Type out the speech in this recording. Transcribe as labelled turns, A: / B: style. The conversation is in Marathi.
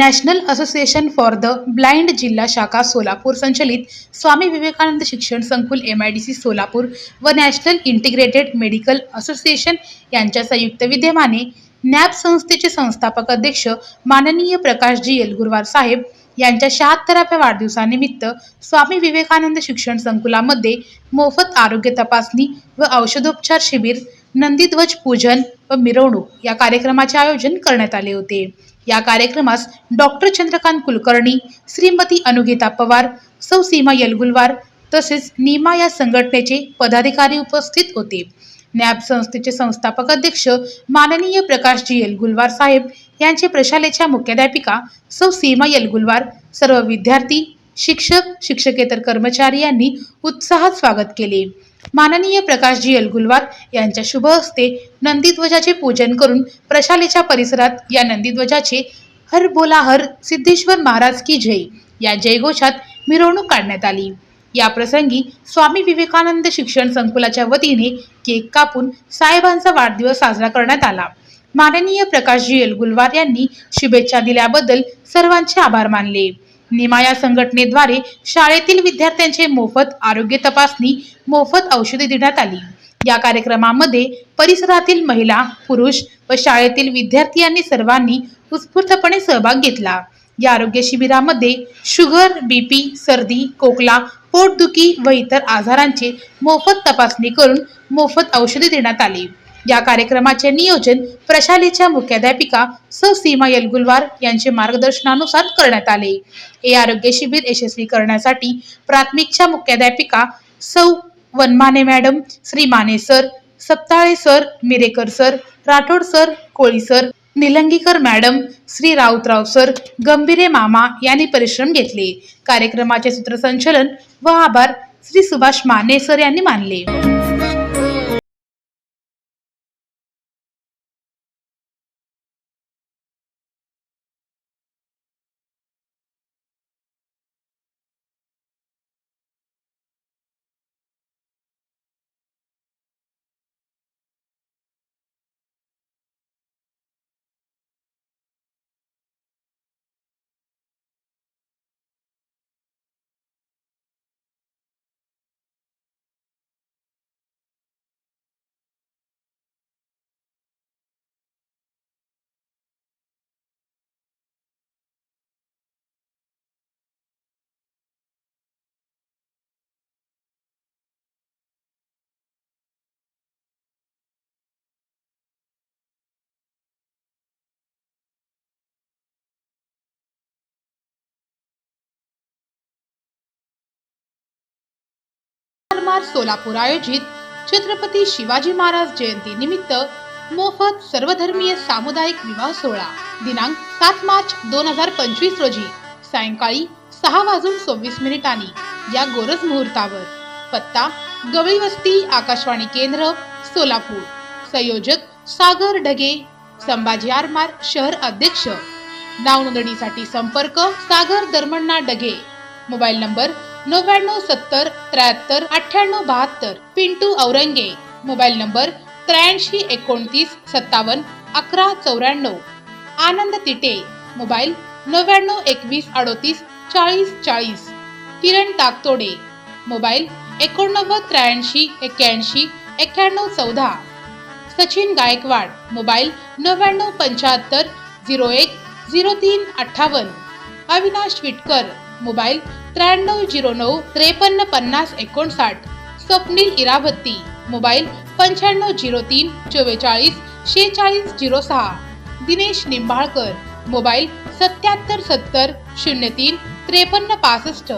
A: National association for the blind जिल्हा शाखा सोलापूर संचलित स्वामी विवेकानंद शिक्षण संकुल M I D C Solapur व नॅशनल इंटिग्रेटेड मेडिकल असोसिएशन यांच्या संयुक्त विद्यमाने नॅब संस्थेचे संस्थापक अध्यक्ष माननीय प्रकाशजी येलगुरवार साहेब यांच्या शहात्तराव्या वाढदिवसानिमित्त स्वामी विवेकानंद शिक्षण संकुलामध्ये मोफत आरोग्य तपासणी व औषधोपचार शिबिर नंदीध्वज पूजन व मिरवणूक या कार्यक्रमाचे आयोजन करण्यात आले होते. या कार्यक्रमास डॉक्टर चंद्रकांत कुलकर्णी श्रीमती अनुगीता पवार सौ सीमा यलगुलवार तसेच नीमा या संघटनेचे पदाधिकारी उपस्थित होते. नॅब संस्थेचे संस्थापक अध्यक्ष माननीय प्रकाशजी येलगुलवार साहेब यांचे प्रशालेच्या मुख्याध्यापिका सौ सीमा येलगुलवार सर्व विद्यार्थी शिक्षक शिक्षकेतर कर्मचारी यांनी उत्साहात स्वागत केले. माननीय प्रकाशजी अलगुलवार यांच्या शुभ हस्ते नंदीध्वजाचे पूजन करून प्रशालेच्या परिसरात या नंदीध्वजाचे हर बोला हर सिद्धेश्वर महाराज की जय या जयघोषात मिरवणूक काढण्यात आली. या प्रसंगी स्वामी विवेकानंद शिक्षण संकुलाच्या वतीने केक कापून साहेबांचा वाढदिवस साजरा करण्यात आला. माननीय प्रकाशजी अलगुलवार यांनी शुभेच्छा दिल्याबद्दल सर्वांचे आभार मानले. निमाया संघटनेद्वारे शाळेतील विद्यार्थ्यांचे मोफत आरोग्य तपासणी मोफत औषधे देण्यात आली. या कार्यक्रमामध्ये परिसरातील महिला पुरुष व शाळेतील विद्यार्थी यांनी सर्वांनी उत्स्फूर्तपणे सहभाग घेतला. या आरोग्य शिबिरामध्ये शुगर बीपी सर्दी खोकला पोटदुखी व इतर आजारांचे मोफत तपासणी करून मोफत औषधे देण्यात आली. या कार्यक्रमाचे नियोजन प्रशालेच्या मुख्याध्यापिका सौ. सीमा यलगुलवार यांचे मार्गदर्शनानुसार करण्यात आले. हे आरोग्य शिबिर यशस्वी करण्यासाठी प्राथमिकच्या मुख्याध्यापिका Sau. Vanmane madam Shri Mane sir Saptale sir Mirekar sir Rathod sir Koli sir Nilangikar madam Shri Rautrao sir Gambhire मामा यांनी परिश्रम घेतले. कार्यक्रमाचे सूत्रसंचलन व आभार श्री सुभाष माने सर यांनी मानले. मार्च सोलापूर आयोजित छत्रपती शिवाजी महाराज जयंती निमित्त मोफत सर्वधर्मीय सामुदायिक विवाह सोहळा दिनांक सात मार्च दोन हजार पंचवीस रोजी सायंकाळी सहा वाजून सव्वीस मिनिटांनी या गोरज मुहूर्तावर. पत्ता गवळी वस्ती आकाशवाणी केंद्र सोलापूर. संयोजक सागर ढगे. संभाजी आरमार शहर अध्यक्ष. नाव नोंदणीसाठी संपर्क सागर दरमण्णा डगे मोबाईल नंबर नव्याण्णव सत्तर त्र्याहत्तर अठ्ठ्याण्णव बहात्तर. पिंटू औरंगे. मोबाईल नंबर त्र्याऐंशी एकोणतीस सत्तावन्न अकरा चौऱ्याण्णव. आनंद तिटे. मोबाईल नव्याण्णव एकवीस अडोतीस चाळीस चाळीस. किरण ताकतोडे. मोबाईल एकोणनव्वद त्र्याऐंशी एक्क्याऐंशी एक्क्याण्णव चौदा. सचिन गायकवाड. मोबाईल नव्याण्णव पंच्याहत्तर झिरो एक झिरो तीन अठ्ठावन्न. अविनाश विटकर. मोबाईल त्र्याण्णव झिरो नऊ त्रेपन्न पन्नास एकोणसाठ. स्वप्नील इरावती. मोबाईल पंच्याण्णव झिरो तीन चव्वेचाळीस शेहेचाळीस झिरो सहा. दिनेश निंबाळकर. मोबाईल सत्याहत्तर सत्तर शून्य तीन त्रेपन्न पासष्ट.